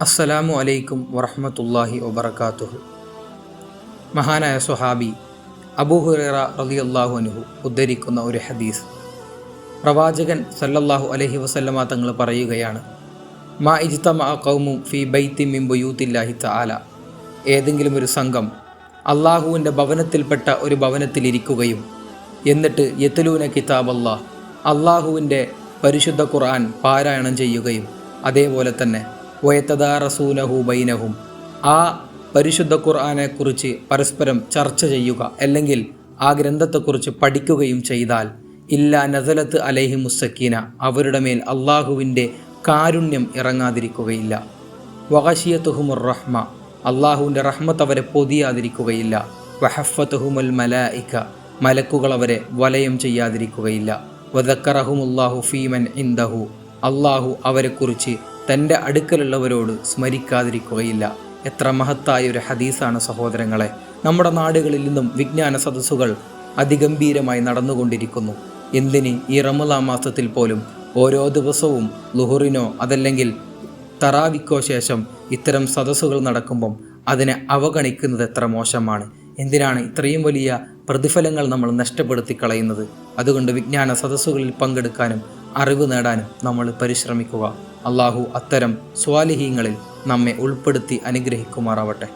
അസ്സലാമു അലൈക്കും വറഹമത്തല്ലാഹി വബർക്കാത്തുഹു മഹാനായ സുഹാബി അബൂഹുറ റളിയല്ലാഹു അനുഹു ഉദ്ധരിക്കുന്ന ഒരു ഹദീസ്. പ്രവാചകൻ സല്ലല്ലാഹു അലഹി വസല്ലമ തങ്ങൾ പറയുകയാണ് മാ ഇജ്തമ കൗമും ഫി ബൈത്തി മിൻ ബുയൂത്തില്ലാഹി തആല. ഏതെങ്കിലും ഒരു സംഘം അള്ളാഹുവിന്റെ ഭവനത്തിൽപ്പെട്ട ഒരു ഭവനത്തിലിരിക്കുകയും എന്നിട്ട് യത്തലൂന കിതാബ് അള്ളാഹ് അള്ളാഹുവിന്റെ പരിശുദ്ധ ഖുർആൻ പാരായണം ചെയ്യുകയും അതേപോലെ തന്നെ വയത്തദാറസൂനഹു ബൈനഹും. ആ പരിശുദ്ധ ഖുർആാനെക്കുറിച്ച് പരസ്പരം ചർച്ച ചെയ്യുക അല്ലെങ്കിൽ ആ ഗ്രന്ഥത്തെക്കുറിച്ച് പഠിക്കുകയും ചെയ്താൽ ഇല്ല നസലത്ത് അലൈഹി മുസക്കീന അവരുടെ മേൽ അള്ളാഹുവിന്റെ കാരുണ്യം ഇറങ്ങാതിരിക്കുകയില്ല. വഹഷിയത്തുഹുമുർ റഹ്മ അള്ളാഹുവിന്റെ റഹ്മത്ത് അവരെ പൊതിയാതിരിക്കുകയില്ല. വഹഫത്തുഹുമുൽ മലായിക്ക മലക്കുകൾ അവരെ വലയം ചെയ്യാതിരിക്കുകയില്ല. വദക്കറഹുമുല്ലാഹു ഫീമൻ ഇന്ദഹു അള്ളാഹു അവരെക്കുറിച്ച് തന്റെ അടുക്കലുള്ളവരോട് സ്മരിക്കാതിരിക്കുകയില്ല. എത്ര മഹത്തായ ഒരു ഹദീസാണ് സഹോദരങ്ങളെ. നമ്മുടെ നാടുകളിൽ നിന്നും വിജ്ഞാന സദസ്സുകൾ അതിഗംഭീരമായി നടന്നുകൊണ്ടിരിക്കുന്നു. എന്തിന് ഈ റമദാ മാസത്തിൽ പോലും ഓരോ ദിവസവും ലുഹുറിനോ അതല്ലെങ്കിൽ തറാവിക്കോ ശേഷം ഇത്തരം സദസ്സുകൾ നടക്കുമ്പം അതിനെ അവഗണിക്കുന്നത് എത്ര മോശമാണ്. എന്തിനാണ് ഇത്രയും വലിയ പ്രതിഫലങ്ങൾ നമ്മൾ നഷ്ടപ്പെടുത്തി കളയുന്നത് അതുകൊണ്ട് വിജ്ഞാന സദസ്സുകളിൽ പങ്കെടുക്കാനും അറിവ് നേടാനും നമ്മൾ പരിശ്രമിക്കുക. അള്ളാഹു അത്തരം സ്വാലിഹീങ്ങളിൽ നമ്മെ ഉൾപ്പെടുത്തി അനുഗ്രഹിക്കുമാറാവട്ടെ.